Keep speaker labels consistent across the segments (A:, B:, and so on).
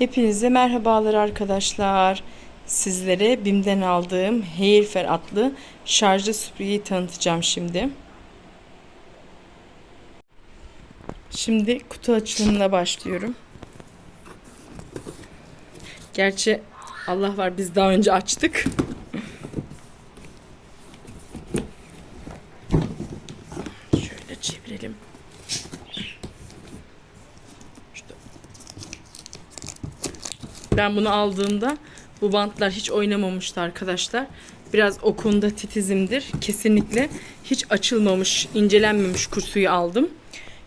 A: Hepinize merhabalar arkadaşlar. Sizlere BİM'den aldığım Hairfer adlı şarjlı süpürgeyi tanıtacağım şimdi. Şimdi kutu açılımına başlıyorum. Gerçi Allah var biz daha önce açtık. Şöyle çevirelim. Ben bunu aldığımda bu bantlar hiç oynamamıştı arkadaşlar. Biraz o konuda titizimdir. Kesinlikle hiç açılmamış, incelenmemiş kursuyu aldım.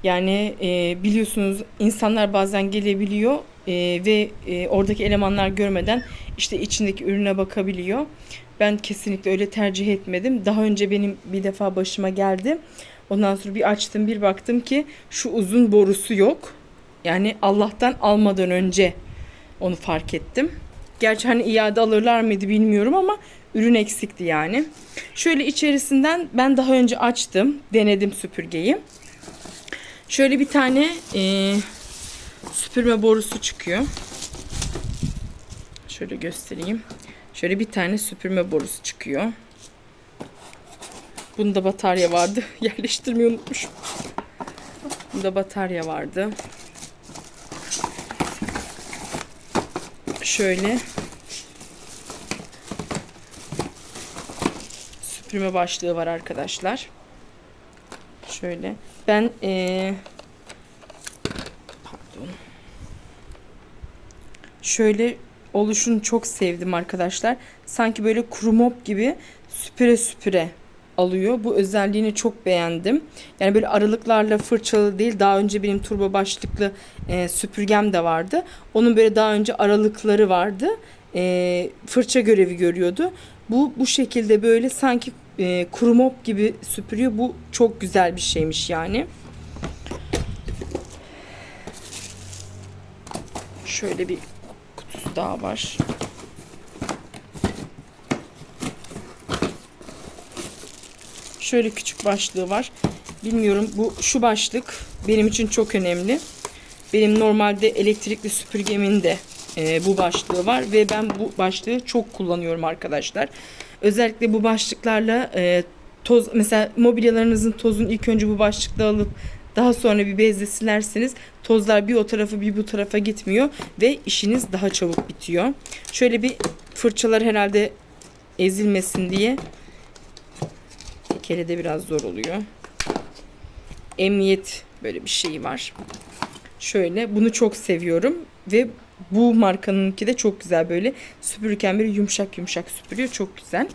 A: Yani e, biliyorsunuz insanlar bazen gelebiliyor e, ve e, oradaki elemanlar görmeden işte içindeki ürüne bakabiliyor. Ben kesinlikle öyle tercih etmedim. Daha önce benim bir defa başıma geldi. Ondan sonra bir açtım bir baktım ki şu uzun borusu yok. Yani Allah'tan almadan önce onu fark ettim. Gerçi hani iade alırlar mıydı bilmiyorum ama ürün eksikti yani. Şöyle içerisinden ben daha önce açtım. Denedim süpürgeyi. Şöyle bir tane e, süpürme borusu çıkıyor. Şöyle göstereyim. Şöyle bir tane süpürme borusu çıkıyor. Bunda batarya vardı. Yerleştirmeyi unutmuşum. Bunda batarya vardı. Şöyle süpürme başlığı var arkadaşlar. Şöyle. Ben ee, pardon. Şöyle oluşunu çok sevdim arkadaşlar. Sanki böyle kuru mop gibi süpüre süpüre alıyor. Bu özelliğini çok beğendim. Yani böyle aralıklarla fırçalı değil. Daha önce benim turbo başlıklı e, süpürgem de vardı. Onun böyle daha önce aralıkları vardı. E, fırça görevi görüyordu. Bu bu şekilde böyle sanki e, kuru gibi süpürüyor. Bu çok güzel bir şeymiş yani. Şöyle bir kutusu daha var. Şöyle küçük başlığı var. Bilmiyorum bu şu başlık benim için çok önemli. Benim normalde elektrikli süpürgemin de e, bu başlığı var ve ben bu başlığı çok kullanıyorum arkadaşlar. Özellikle bu başlıklarla e, toz mesela mobilyalarınızın tozunu ilk önce bu başlıkla alıp daha sonra bir bezle silerseniz tozlar bir o tarafa bir bu tarafa gitmiyor ve işiniz daha çabuk bitiyor. Şöyle bir fırçalar herhalde ezilmesin diye Kerede biraz zor oluyor. Emniyet böyle bir şey var. Şöyle bunu çok seviyorum ve bu markanınki de çok güzel böyle süpürürken böyle yumuşak yumuşak süpürüyor. Çok güzel.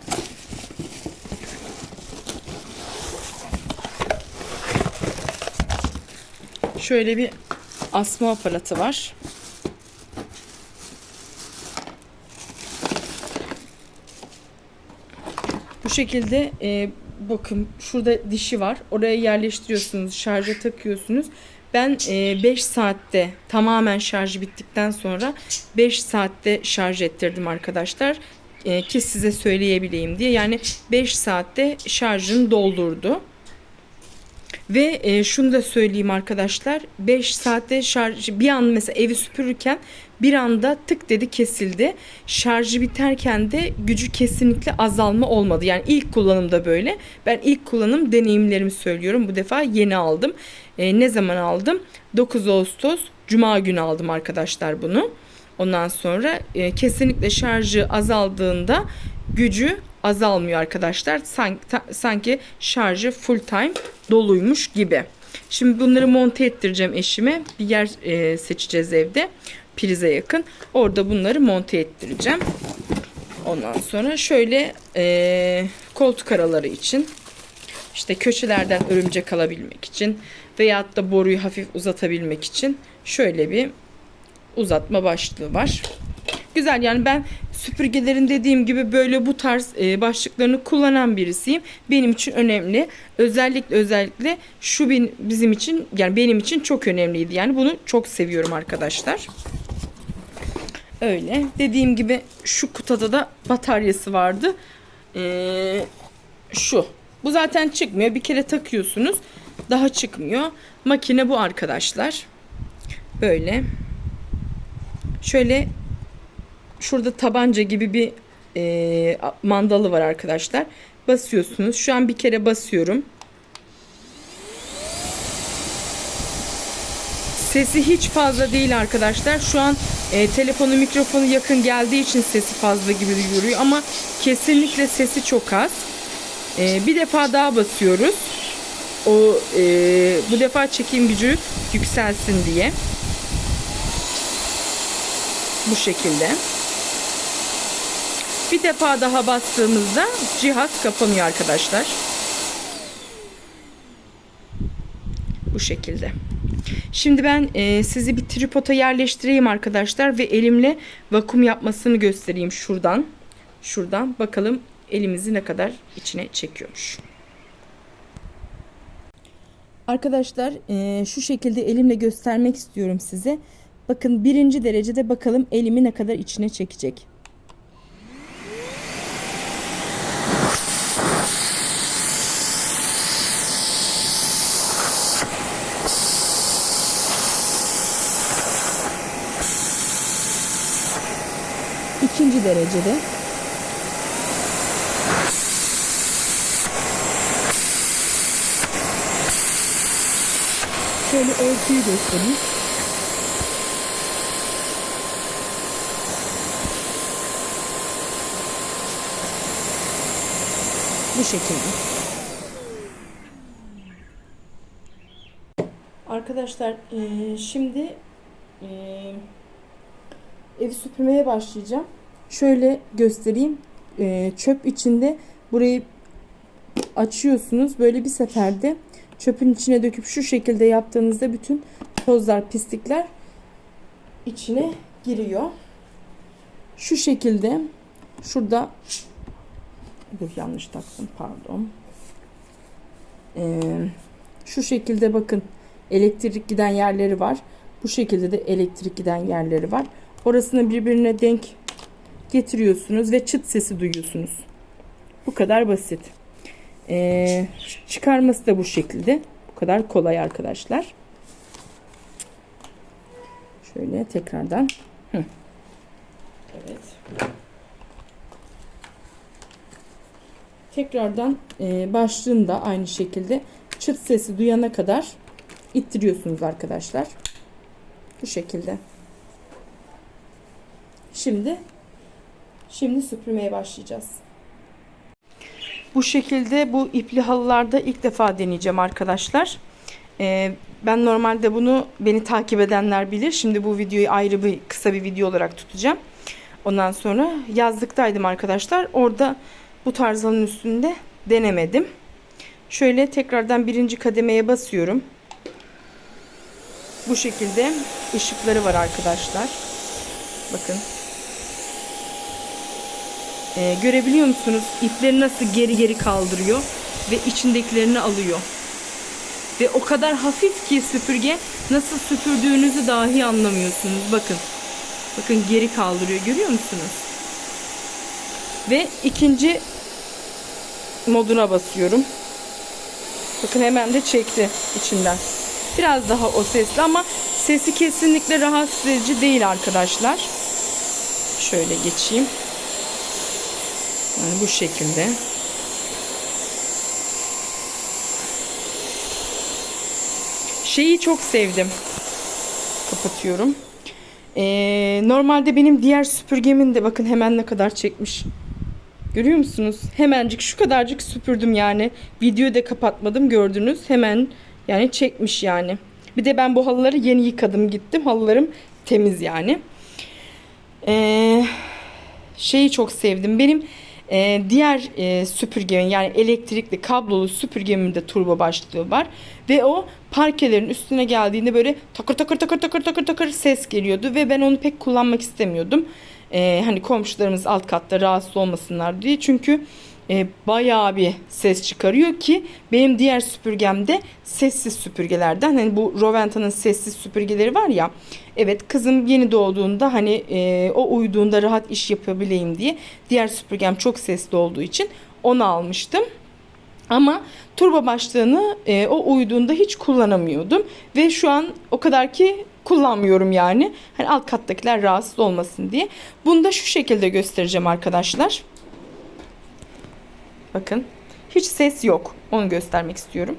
A: Şöyle bir asma aparatı var. Bu şekilde e, bakın şurada dişi var. Oraya yerleştiriyorsunuz, şarja takıyorsunuz. Ben 5 e, saatte tamamen şarjı bittikten sonra 5 saatte şarj ettirdim arkadaşlar. E, ki size söyleyebileyim diye. Yani 5 saatte şarjını doldurdu. Ve e, şunu da söyleyeyim arkadaşlar. 5 saatte şarj bir an mesela evi süpürürken bir anda tık dedi kesildi. Şarjı biterken de gücü kesinlikle azalma olmadı. Yani ilk kullanımda böyle. Ben ilk kullanım deneyimlerimi söylüyorum. Bu defa yeni aldım. E, ne zaman aldım? 9 Ağustos Cuma günü aldım arkadaşlar bunu. Ondan sonra e, kesinlikle şarjı azaldığında gücü azalmıyor arkadaşlar. Sanki, sanki şarjı full time doluymuş gibi. Şimdi bunları monte ettireceğim eşime. Bir yer e, seçeceğiz evde. Prize yakın. Orada bunları monte ettireceğim. Ondan sonra şöyle e, koltuk araları için işte köşelerden örümcek alabilmek için veyahut da boruyu hafif uzatabilmek için şöyle bir uzatma başlığı var. Güzel yani ben süpürgelerin dediğim gibi böyle bu tarz e, başlıklarını kullanan birisiyim. Benim için önemli. Özellikle özellikle şu bin, bizim için yani benim için çok önemliydi. Yani bunu çok seviyorum arkadaşlar. Öyle. Dediğim gibi şu kutuda da bataryası vardı. Ee, şu. Bu zaten çıkmıyor. Bir kere takıyorsunuz. Daha çıkmıyor. Makine bu arkadaşlar. Böyle. Şöyle şurada tabanca gibi bir e, mandalı var arkadaşlar. Basıyorsunuz. Şu an bir kere basıyorum. Sesi hiç fazla değil arkadaşlar. Şu an e, telefonu mikrofonu yakın geldiği için sesi fazla gibi duyuruyor ama kesinlikle sesi çok az. E, bir defa daha basıyoruz. O e, bu defa çekim gücü yükselsin diye. Bu şekilde. Bir defa daha bastığımızda cihaz kapanıyor arkadaşlar. Bu şekilde. Şimdi ben e, sizi bir tripoda yerleştireyim arkadaşlar ve elimle vakum yapmasını göstereyim şuradan. Şuradan bakalım elimizi ne kadar içine çekiyormuş. Arkadaşlar e, şu şekilde elimle göstermek istiyorum size. Bakın birinci derecede bakalım elimi ne kadar içine çekecek. İkinci derecede. Şöyle ölçüyü göstereyim. Bu şekilde. Arkadaşlar şimdi evi süpürmeye başlayacağım. Şöyle göstereyim. Eee, çöp içinde burayı açıyorsunuz. Böyle bir seferde çöpün içine döküp şu şekilde yaptığınızda bütün tozlar, pislikler içine giriyor. Şu şekilde şurada dur yanlış taktım pardon. Ee, şu şekilde bakın elektrik giden yerleri var. Bu şekilde de elektrik giden yerleri var. Orasını birbirine denk getiriyorsunuz ve çıt sesi duyuyorsunuz. Bu kadar basit. Ee, çıkarması da bu şekilde. Bu kadar kolay arkadaşlar. Şöyle tekrardan. Hı. Evet. Tekrardan e, başlığında aynı şekilde çıt sesi duyana kadar ittiriyorsunuz arkadaşlar. Bu şekilde. Şimdi şimdi süpürmeye başlayacağız. Bu şekilde bu ipli halılarda ilk defa deneyeceğim arkadaşlar. Ee, ben normalde bunu beni takip edenler bilir. Şimdi bu videoyu ayrı bir kısa bir video olarak tutacağım. Ondan sonra yazlıktaydım arkadaşlar. Orada bu tarz halının üstünde denemedim. Şöyle tekrardan birinci kademeye basıyorum. Bu şekilde ışıkları var arkadaşlar. Bakın. Ee, görebiliyor musunuz? İpleri nasıl geri geri kaldırıyor ve içindekilerini alıyor. Ve o kadar hafif ki süpürge nasıl süpürdüğünüzü dahi anlamıyorsunuz. Bakın. Bakın geri kaldırıyor. Görüyor musunuz? Ve ikinci moduna basıyorum. Bakın hemen de çekti içinden. Biraz daha o sesli ama sesi kesinlikle rahatsız edici değil arkadaşlar. Şöyle geçeyim. Yani bu şekilde. Şeyi çok sevdim. Kapatıyorum. Ee, normalde benim diğer süpürgemin de bakın hemen ne kadar çekmiş. Görüyor musunuz? Hemencik şu kadarcık süpürdüm yani. Videoyu da kapatmadım gördünüz. Hemen yani çekmiş yani. Bir de ben bu halıları yeni yıkadım gittim. Halılarım temiz yani. Ee, şeyi çok sevdim. Benim e, diğer e, süpürgemin yani elektrikli kablolu süpürgemin de turbo başlığı var. Ve o parkelerin üstüne geldiğinde böyle takır takır takır takır takır takır ses geliyordu. Ve ben onu pek kullanmak istemiyordum. E, hani komşularımız alt katta rahatsız olmasınlar diye. Çünkü e, bayağı bir ses çıkarıyor ki benim diğer süpürgemde sessiz süpürgelerden hani bu Roventa'nın sessiz süpürgeleri var ya evet kızım yeni doğduğunda hani e, o uyuduğunda rahat iş yapabileyim diye diğer süpürgem çok sesli olduğu için onu almıştım. Ama turbo başlığını e, o uyduğunda hiç kullanamıyordum. Ve şu an o kadar ki kullanmıyorum yani. Hani alt kattakiler rahatsız olmasın diye. Bunu da şu şekilde göstereceğim arkadaşlar. Bakın. Hiç ses yok. Onu göstermek istiyorum.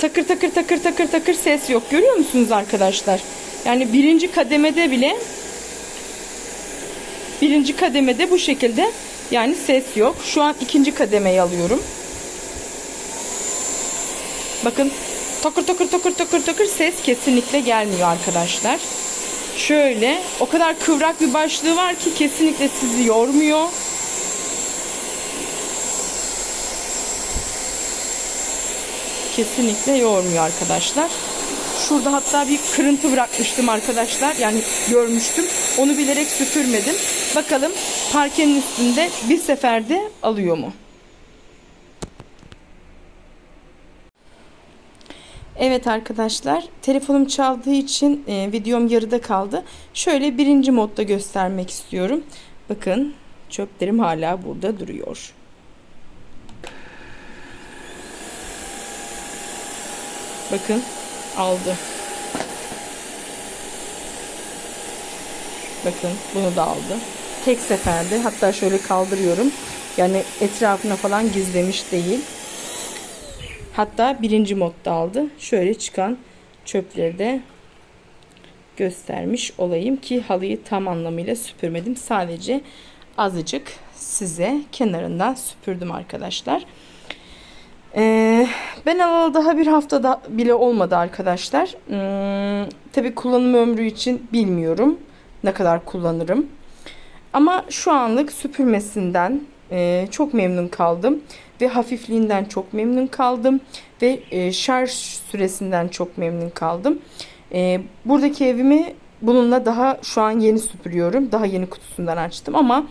A: Takır takır takır takır takır ses yok. Görüyor musunuz arkadaşlar? Yani birinci kademede bile birinci kademede bu şekilde yani ses yok. Şu an ikinci kademeyi alıyorum. Bakın takır takır takır takır takır ses kesinlikle gelmiyor arkadaşlar. Şöyle o kadar kıvrak bir başlığı var ki kesinlikle sizi yormuyor. Kesinlikle yormuyor arkadaşlar. Şurada hatta bir kırıntı bırakmıştım arkadaşlar. Yani görmüştüm. Onu bilerek süpürmedim. Bakalım parkenin üstünde bir seferde alıyor mu? Evet arkadaşlar telefonum çaldığı için e, videom yarıda kaldı. Şöyle birinci modda göstermek istiyorum. Bakın çöplerim hala burada duruyor. Bakın aldı. Bakın bunu da aldı. Tek seferde hatta şöyle kaldırıyorum. Yani etrafına falan gizlemiş değil. Hatta birinci modda aldı. Şöyle çıkan çöpleri de göstermiş olayım ki halıyı tam anlamıyla süpürmedim. Sadece azıcık size kenarından süpürdüm arkadaşlar. Ee, ben alalı daha bir haftada bile olmadı arkadaşlar. Hmm, Tabi kullanım ömrü için bilmiyorum ne kadar kullanırım. Ama şu anlık süpürmesinden e, çok memnun kaldım ve hafifliğinden çok memnun kaldım ve e, şarj süresinden çok memnun kaldım. E, buradaki evimi bununla daha şu an yeni süpürüyorum. Daha yeni kutusundan açtım ama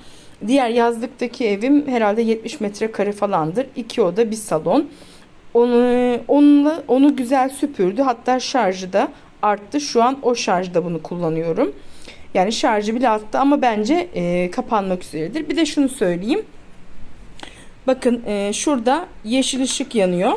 A: diğer yazlıktaki evim herhalde 70 metrekare falandır. İki oda bir salon. Onu, onunla, onu güzel süpürdü. Hatta şarjı da arttı. Şu an o şarjda bunu kullanıyorum. Yani şarjı bile arttı ama bence e, kapanmak üzeredir. Bir de şunu söyleyeyim. Bakın e, şurada yeşil ışık yanıyor.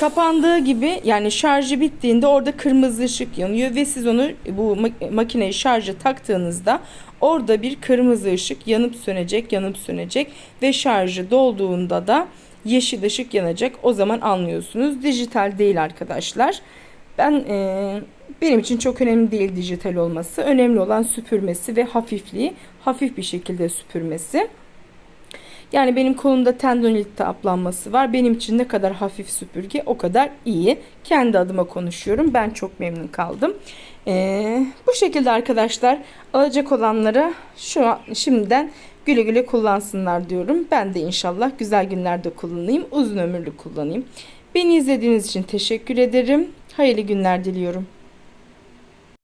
A: Kapandığı gibi yani şarjı bittiğinde orada kırmızı ışık yanıyor ve siz onu bu makineyi şarja taktığınızda orada bir kırmızı ışık yanıp sönecek, yanıp sönecek ve şarjı dolduğunda da yeşil ışık yanacak. O zaman anlıyorsunuz. Dijital değil arkadaşlar. Ben e, benim için çok önemli değil dijital olması. Önemli olan süpürmesi ve hafifliği. Hafif bir şekilde süpürmesi. Yani benim kolumda tendonilit aplanması var. Benim için ne kadar hafif süpürge o kadar iyi. Kendi adıma konuşuyorum. Ben çok memnun kaldım. Ee, bu şekilde arkadaşlar alacak olanlara şu an şimdiden güle güle kullansınlar diyorum. Ben de inşallah güzel günlerde kullanayım. Uzun ömürlü kullanayım. Beni izlediğiniz için teşekkür ederim. Hayırlı günler diliyorum.